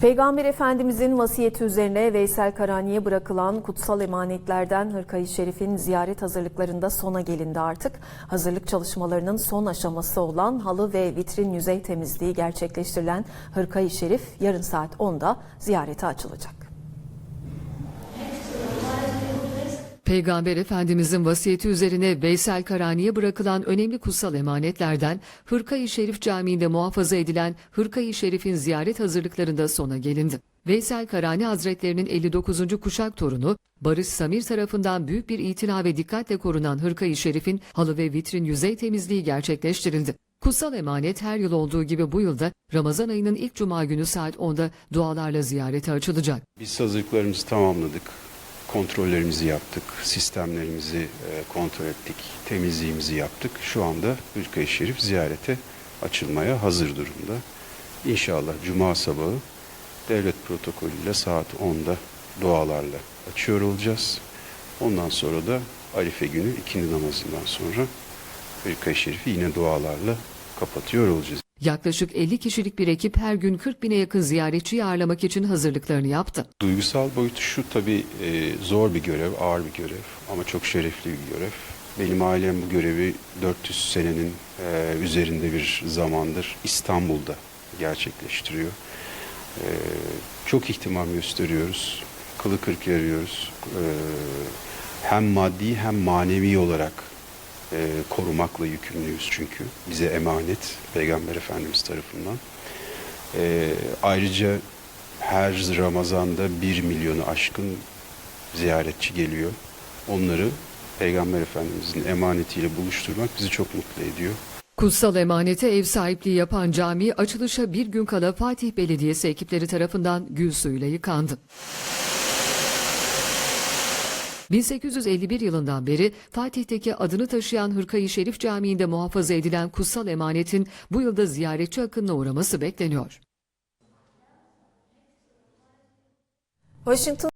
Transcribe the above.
Peygamber Efendimizin vasiyeti üzerine Veysel Karani'ye bırakılan kutsal emanetlerden Hırkayı Şerif'in ziyaret hazırlıklarında sona gelindi artık. Hazırlık çalışmalarının son aşaması olan halı ve vitrin yüzey temizliği gerçekleştirilen Hırkayı Şerif yarın saat 10'da ziyarete açılacak. Peygamber Efendimizin vasiyeti üzerine Veysel Karani'ye bırakılan önemli kutsal emanetlerden Hırkayı Şerif Camii'nde muhafaza edilen Hırkayı Şerif'in ziyaret hazırlıklarında sona gelindi. Veysel Karani Hazretlerinin 59. kuşak torunu Barış Samir tarafından büyük bir itina ve dikkatle korunan Hırkayı Şerif'in halı ve vitrin yüzey temizliği gerçekleştirildi. Kutsal emanet her yıl olduğu gibi bu yılda Ramazan ayının ilk cuma günü saat 10'da dualarla ziyarete açılacak. Biz hazırlıklarımızı tamamladık. Kontrollerimizi yaptık, sistemlerimizi e, kontrol ettik, temizliğimizi yaptık. Şu anda Hırkayı Şerif ziyarete açılmaya hazır durumda. İnşallah Cuma sabahı devlet protokolüyle saat 10'da dualarla açıyor olacağız. Ondan sonra da Arife günü ikindi namazından sonra Hırkayı Şerif'i yine dualarla kapatıyor olacağız. Yaklaşık 50 kişilik bir ekip her gün 40 bine yakın ziyaretçiyi ağırlamak için hazırlıklarını yaptı. Duygusal boyutu şu tabii e, zor bir görev, ağır bir görev ama çok şerefli bir görev. Benim ailem bu görevi 400 senenin e, üzerinde bir zamandır İstanbul'da gerçekleştiriyor. E, çok ihtimam gösteriyoruz, kılı kırk yarıyoruz. Hem maddi hem manevi olarak e, korumakla yükümlüyüz çünkü. Bize emanet Peygamber Efendimiz tarafından. E, ayrıca her Ramazan'da bir milyonu aşkın ziyaretçi geliyor. Onları Peygamber Efendimizin emanetiyle buluşturmak bizi çok mutlu ediyor. Kutsal emanete ev sahipliği yapan cami açılışa bir gün kala Fatih Belediyesi ekipleri tarafından gül suyuyla yıkandı. 1851 yılından beri Fatih'teki adını taşıyan Hırkayı Şerif Camii'nde muhafaza edilen kutsal emanetin bu yılda ziyaretçi akınına uğraması bekleniyor. Washington